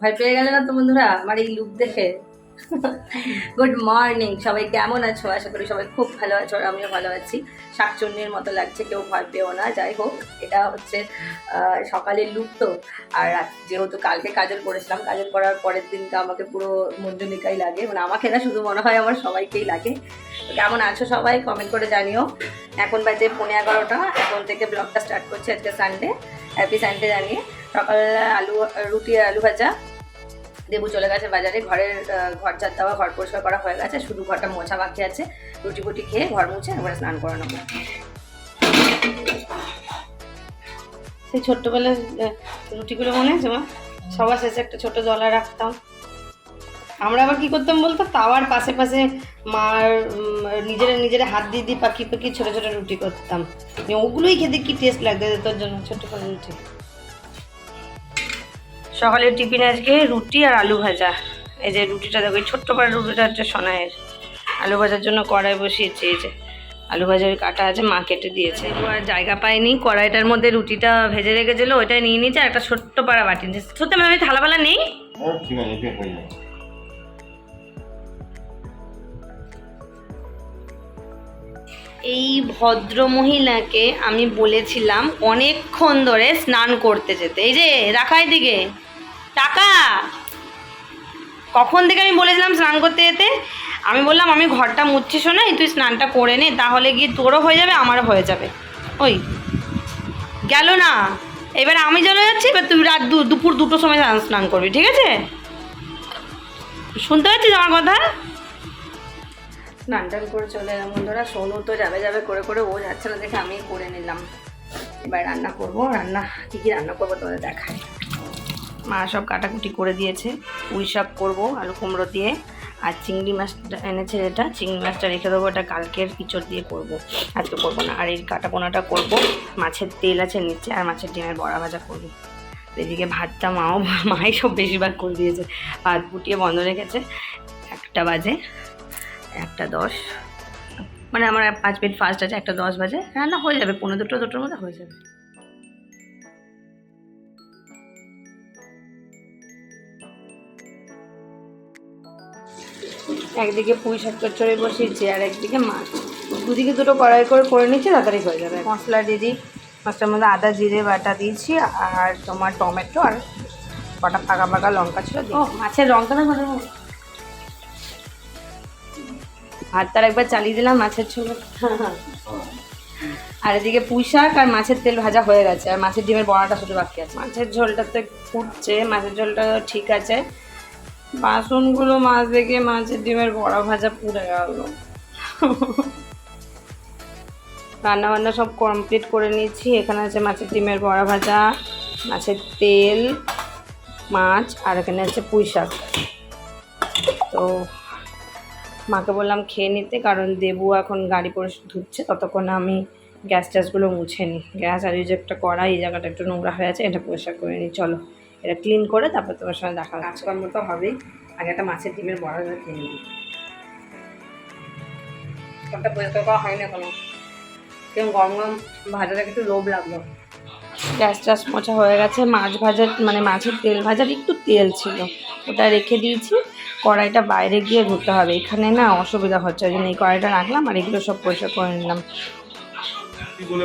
ভয় পেয়ে গেলে না তো বন্ধুরা, আমার এই লুক দেখে। গুড মর্নিং সবাই কেমন আছো? আশা করি সবাই খুব ভালো আছো আর আমিও ভালো আছি। শাকচুন্নির মতো লাগছে, কেউ ভয় পেও না, যাই হোক, এটা হচ্ছে সকালের লুক তো। আর যেহেতু কালকে কাজল করেছিলাম কাজল করার পরের দিনকে আমাকে পুরো মঞ্জুনিকাই লাগে। মানে আমাকে না শুধু মনে হয় আমার সবাইকেই লাগে। কেমন আছো সবাই? কমেন্ট করে জানিও। এখন বাজে পনেরো এগারোটা, এখন থেকে ব্লগটা স্টার্ট করছি আজকে সানডে হ্যাপি সানডে জানিয়ে। সকালবেলা আলু, রুটি আর আলু ভাজা। দেবু চলে গেছে বাজারে, ঘরের ঘর ঝাড় দেওয়া, ঘর পরিষ্কার করা হয়ে গেছে। শুধু ঘরটা মোছা বাকি আছে। রুটি ফুটি খেয়ে ঘর মুছে একবারে স্নান করে নেব। সেই ছোট্টবেলার রুটিগুলো মনে আছে মা? সবার শেষে একটা ছোট জলা রাখতাম। আমরা আবার কি করতাম বলতো? তাওয়ার পাশে পাশে মার নিজেরা নিজেরা হাত দিয়ে দিয়ে পাকি পাকি ছোট ছোট রুটি করতাম। নিয়ে ওগুলোই খেতে কি টেস্ট লাগতো তোর জন্য ছোট করে রুটি? সকালের টিফিনে আজকে রুটি আর আলু ভাজা। এই যে রুটিটা দেখো এই ছোট্ট করে রুটিটা হচ্ছে সোনায়ের আলু ভাজার জন্য কড়াই বসিয়েছে এই যে আলু ভাজার কাটা আছে মা কেটে দিয়েছে। আর জায়গা পায়নি কড়াইটার মধ্যে রুটিটা ভেজে রেখেছিল ওইটাই নিয়ে নিয়েছে আর একটা ছোট্ট পাড়া বাটি নিয়েছে। সত্যি আমি থালা বালা নেই হয়ে এই ভদ্র মহিলাকে আমি বলেছিলাম অনেকক্ষণ ধরে স্নান করতে যেতে। এই যে রাখাই দিকে টাকা কখন থেকে আমি বলেছিলাম স্নান করতে যেতে? আমি বললাম, আমি ঘরটা মুচ্ছি শোনাই তুই স্নানটা করে নে, তাহলে গিয়ে তোরও হয়ে যাবে, আমারও হয়ে যাবে। ওই, গেল না। এবার আমি চলে যাচ্ছি, এবার তুই রাত দুপুর দুটোর সময় স্নান স্নান করবি, ঠিক আছে? শুনতে পাচ্ছিস আমার কথা? স্নান টান করে চলে এলাম বন্ধুরা, সোনু তো যাবে যাবে করে করে, ও যাচ্ছে না দেখে আমি করে নিলাম। এবার রান্না করব, রান্না, কী কী রান্না করব তোমাদের দেখায় মা সব কাটাকুটি করে দিয়েছে। পুঁই শাক করব, আলু কুমড়ো দিয়ে। আর চিংড়ি মাছটা এনেছে যেটা চিংড়ি মাছটা রেখে দেবো, এটা কালকের ইঁচড় দিয়ে করব। আজকে করব না, আর এই কাটা পোনাটা করব। মাছের তেল আছে নিচে, আর মাছের ডিমের বড়া ভাজা করব। এদিকে ভাতটা মাও, মাই সব বেশিরভাগ করে দিয়েছে। ভাত ফুটিয়ে বন্ধ রেখেছে। একটা বাজে, একটা দশ। মানে আমার পাঁচ মিনিট ফার্স্ট আছে, একটা দশ বাজে। রান্না হয়ে যাবে পনেরো দুটো, দুটোর মধ্যে হয়ে যাবে। একদিকে পুঁই শাক চচ্চড়ি বসিয়েছি আর একদিকে মাছ। দুদিকে দুটো কড়াই করে করে নিচ্ছি তাড়াতাড়ি হয়ে যাবে। মশলা দিয়ে দিই। মাছটার মধ্যে আদা জিরে বাটা দিয়েছি আর তোমার টমেটো আর কটা পাকা পাকা লঙ্কা ছিল ও মাছের রঙটা না ভালো। তার একবার চালিয়ে দিলাম মাছের ঝোল। আর এদিকে পুঁই শাক আর মাছের তেল ভাজা হয়ে গেছে। আর মাছের ডিমের বড়াটা শুধু বাকি আছে। মাছের ঝোলটা তো ফুটছে মাছের ঝোলটা ঠিক আছে। বাসনগুলো মাছ দেখে মাছের ডিমের বড়া ভাজা পুড়ে গেল। রান্না বান্না সব কমপ্লিট করে নিয়েছি। এখানে আছে মাছের ডিমের বড়া ভাজা, মাছের তেল, মাছ, আর এখানে আছে পুঁই শাক। তো মাকে বললাম খেয়ে নিতে, কারণ দেবু এখন গাড়ি পরে ধুচ্ছে ততক্ষণ আমি গ্যাস ট্যাসগুলো মুছে নিই। গ্যাস আর যে একটা কড়াই, এই জায়গাটা একটু নোংরা হয়ে আছে, এটা পরিষ্কার করে নিই। চলো। এটা ক্লিন করে তারপর তোমার সঙ্গে দেখা কাজকর্ম তো হবেই। আগে একটা মাছের ডিমের বড়া খেয়ে নিই সবটা পরিষ্কার করা হয়নি এখনও। কেমন গরম গরম ভাজাটা একটু লোভ লাগল। গ্যাস ট্যাস মোছা হয়ে গেছে। মাছ ভাজার মানে মাছের তেল ভাজার একটু তেল ছিল। ওটা রেখে দিয়েছি। কড়াইটা বাইরে গিয়ে ধুতে হবে। এখানে না অসুবিধা হচ্ছে। ওই জন্য এই কড়াইটা রাখলাম আর এগুলো সব পরিষ্কার করে নিলাম। কি বলে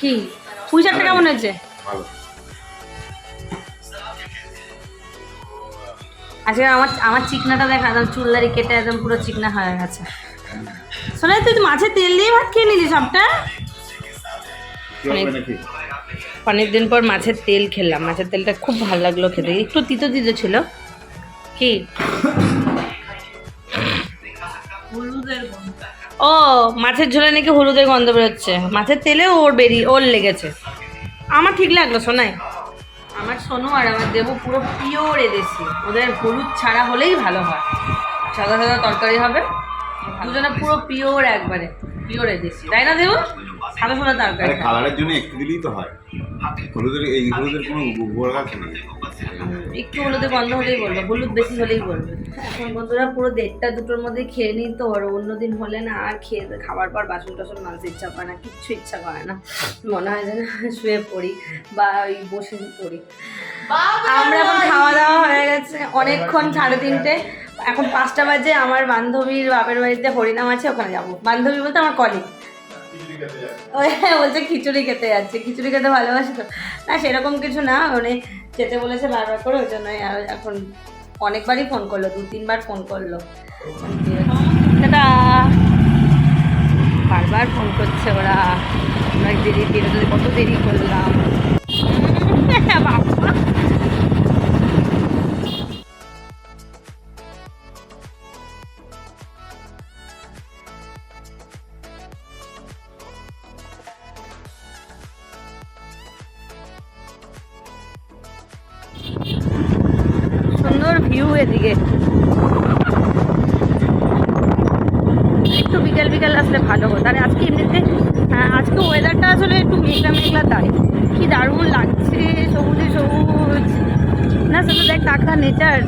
কি? পুঁই শাকটা কেমন হয়েছে? ভালো। আজকে আমার আমার চিকনাটা দেখা একদম চুলদারি কেটে একদম পুরো চিকনা হয়ে গেছে। শোনা তুই তো মাছের তেল দিয়ে ভাত খেয়ে নিলি সবটা? কি অনেক দিন পর মাছের তেল খেলাম। মাছের তেলটা খুব ভালো লাগল খেতে। একটু তিতো তিতো ছিল। কি? ও মাছের ঝোলে নাকি হলুদের গন্ধ বেরোচ্ছে। মাছের তেলে ওর বেরিয়ে ওর লেগেছে। আমার ঠিক লাগল শোনাই আমার সোনু আর আমার দেবু পুরো পিওর এদেশি। ওদের হলুদ ছাড়া হলেই ভালো হয়। সাদা সাদা তরকারি হবে। দুজনে পুরো পিওর একবারে পিওর এদেশি। তাই না দেবো? সাদা সাদা তরকারি কালারের জন্য একটু দিলেই তো হয়। হলুদের এই হলুদের কোনো আছে নাকি? একটু হলুদে বন্ধ হলেই বলব হলুদ বেশি হলেই বলবে। এখন বন্ধুরা পুরো দেড়টা দুটোর মধ্যে খেয়ে নিই তো আর অন্যদিন হলে না আর খেয়ে খাবার পর বাসন টাসন মাঝে ইচ্ছা করে না কিচ্ছু ইচ্ছা করে না। মনে হয় যেন শুয়ে পড়ি বা ওই বসে পড়ি। আমরা এখন খাওয়া দাওয়া হয়ে গেছে অনেকক্ষণ সাড়ে তিনটে। এখন পাঁচটা বাজে আমার বান্ধবীর বাপের বাড়িতে হরিনাম আছে ওখানে যাব। বান্ধবী বলতে আমার কলিগ ওই বলছে খিচুড়ি খেতে যাচ্ছে। খিচুড়ি খেতে ভালোবাসে তো? না সেরকম কিছু না মানে যেতে বলেছে বারবার করে, ওই জন্যই আর এখন অনেকবারই ফোন করল, দু, তিনবার ফোন করল। বারবার ফোন করছে ওরা। অনেক দেরি বেরোতে কত দেরি করলাম। ভিউ এদিকে। একটু বিকেল বিকেল আসলে ভালো হতো আর আজকে এমনিতে হ্যাঁ, আজকে ওয়েদারটা আসলে একটু মেঘলা মেঘলা তাই। কি দারুণ লাগছে সবুজে সবুজ। না শুধু দেখ টাকা নেচার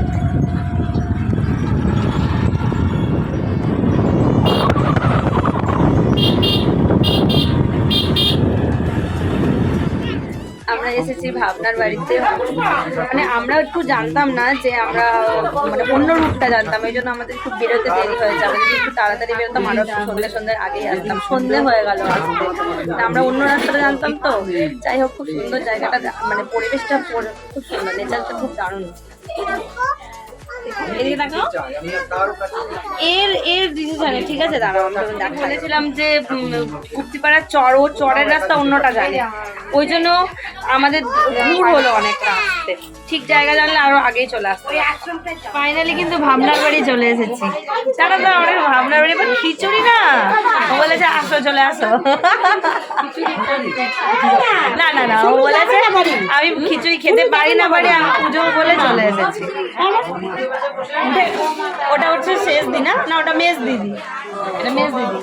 এসেছি ভাবনার বাড়িতে। মানে আমরা একটু জানতাম না যে আমরা মানে অন্য রূপটা জানতাম, এই জন্য আমাদের খুব বেরোতে দেরি হয়েছে। আমরা একটু তাড়াতাড়ি বেরোতাম, আরও সন্ধ্যে সন্ধ্যের আগেই আসতাম। সন্ধে হয়ে গেল আসতে। আমরা অন্য রাস্তাটা জানতাম তো। যাই হোক, খুব সুন্দর জায়গাটা মানে পরিবেশটা পরি- খুব সুন্দর নেচারটা খুব দারুণ। এর এর ডিসিশনে ঠিক আছে, দাঁড়াও, আমি বলেছিলাম যে গুপ্তিপাড়ার চর, ও চরের রাস্তা অন্যটা জানে। ওই জন্য আমাদের দূর হলো অনেকটা আসতে। ঠিক জায়গা জানলে আরও আগেই চলে আসতে। ফাইনালি কিন্তু ভাবনার বাড়ি চলে এসেছি। জানো তো আমাদের ভাবনার বাড়ি এবার খিচুড়ি না? ও বলেছে, আসো, চলে আসো। না না না, ও বলেছে, আমি খিচুড়ি খেতে পারি না পারি আমি পুজো বলে চলে এসেছি। ওটা হচ্ছে শেষ দিন না না, ওটা মেজ দিদি। এটা মেজ দিদি।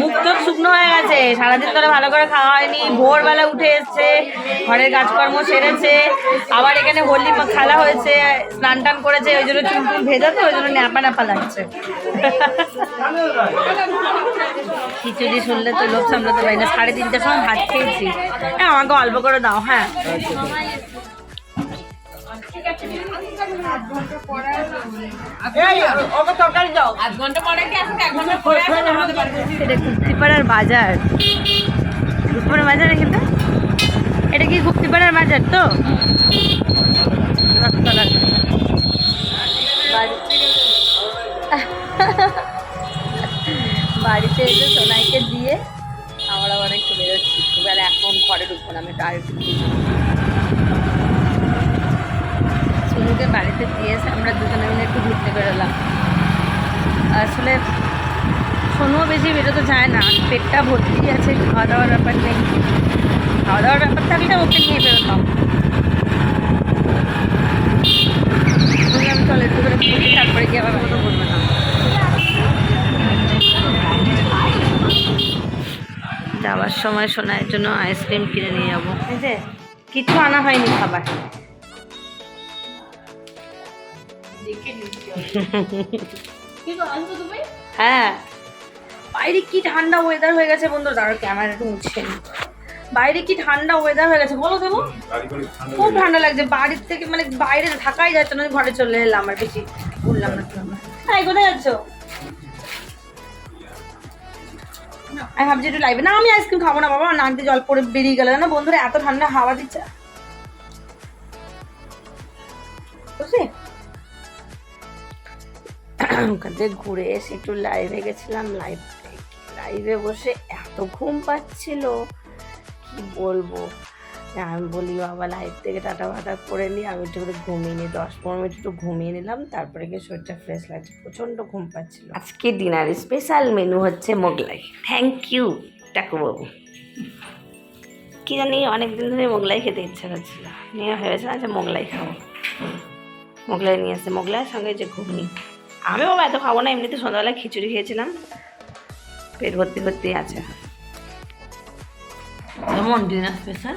মুখ তো শুকনো হয়ে গেছে। সারাদিন ধরে ভালো করে খাওয়া হয়নি। ভোরবেলা উঠে এসছে, ঘরের কাজকর্ম সেরেছে, আবার এখানে হোলি খেলা হয়েছে, স্নান টান করেছে, ওই জন্য চুল টুল ভেজা তো, ওই জন্য ন্যাপা ন্যাপা লাগছে। খিচুড়ি শুনলে তো লোভ সামলাতে পারি না। সাড়ে তিনটার সময় ভাত খেয়েছি। হ্যাঁ আমাকে অল্প করে দাও হ্যাঁ। এটা বাজার। গুপ্তিপাড়ার বাজার কিন্তু? এটা কি গুপ্তিপাড়ার বাজার তো? বাড়িতে এসে সোনাইকে দিয়ে আমার আবার একটু বেরোচ্ছি। এখন ঘরে ঢুকবো না, আমি একটু সোনুকে বাড়িতে দিয়ে আমরা দুজনে মিলে একটু ঘুরতে বেরোলাম। আসলে সোনুও বেশি বেরোতে যায় না, পেটটা ভর্তি আছে খাওয়া দাওয়ার ব্যাপার নেই। খাওয়া দাওয়ার ব্যাপার থাকলে ওকে নিয়ে বেরোতাম। বললাম তারপরে গিয়ে আবার কথা বলব না। যাওয়ার সময় সোনার জন্য আইসক্রিম কিনে নিয়ে যাব। কিছু আনা হয়নি খাবার। হ্যাঁ। বাইরে কি ঠান্ডা ওয়েদার হয়ে গেছে বন্ধু দাঁড়ো ক্যামেরা একটু নিই। বাইরে কি ঠান্ডা ওয়েদার হয়ে গেছে বলো দেবো খুব ঠান্ডা লাগছে। বাড়ির থেকে মানে বাইরে থাকাই যাচ্ছে না ঘরে চলে এলাম আর বেশি ঘুরলাম না। হ্যাঁ কোথায় যাচ্ছ? আমি ভাবছি একটু লাইভে না আমি আইসক্রিম খাব না বাবা। নাক দিয়ে জল পড়ে বেরিয়ে গেল। না বন্ধুরা এত ঠান্ডা হাওয়া দিচ্ছে। ওখান থেকে ঘুরে এসে একটু লাইভে গেছিলাম লাইভ লাইভে বসে এত ঘুম পাচ্ছিল। কি বলব? আমি বলি, বাবা লাইভ থেকে টাটা ফাটা করে নিই আমি একটু করে ঘুমিয়ে নিই দশ পনেরো মিনিট একটু ঘুমিয়ে নিলাম, তারপরে গিয়ে শরীরটা ফ্রেশ লাগছে, প্রচণ্ড ঘুম পাচ্ছিল। আজকে ডিনার স্পেশাল মেনু হচ্ছে মোগলাই। থ্যাংক ইউ টাকুবাবু কি জানি অনেক দিন ধরে মোগলাই খেতে ইচ্ছা করছিল। নিয়ে ভেবেছিলাম যে মোগলাই খাব। মোগলাই নিয়ে আসছে মোগলাইয়ের সঙ্গে যে ঘুগনি। আমি বাবা এত খাব না এমনিতে সন্ধ্যাবেলা খিচুড়ি খেয়েছিলাম। পেট ভর্তি ভর্তি আছে। কেমন ডিনার স্পেশাল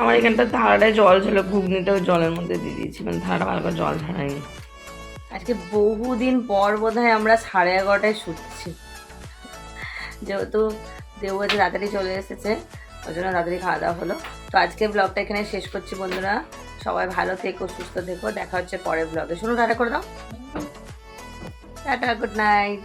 আমার এখানটা ধারাটায় জল ছিল ঘুগনিটাও জলের মধ্যে দিয়ে দিয়েছি মানে ধারাটা ভালো করে জল ছাড়াইনি আজকে বহুদিন পর বোধহয় আমরা সাড়ে এগারোটায় শুটছি যেহেতু দেবু আজকে তাড়াতাড়ি চলে এসেছে ওই জন্য তাড়াতাড়ি খাওয়া দাওয়া হলো। তো আজকে ব্লগটা এখানে শেষ করছি বন্ধুরা। সবাই ভালো থেকো, সুস্থ থেকো। দেখা হচ্ছে পরের ব্লগে শুনো টাটা করে দাও। Tata good night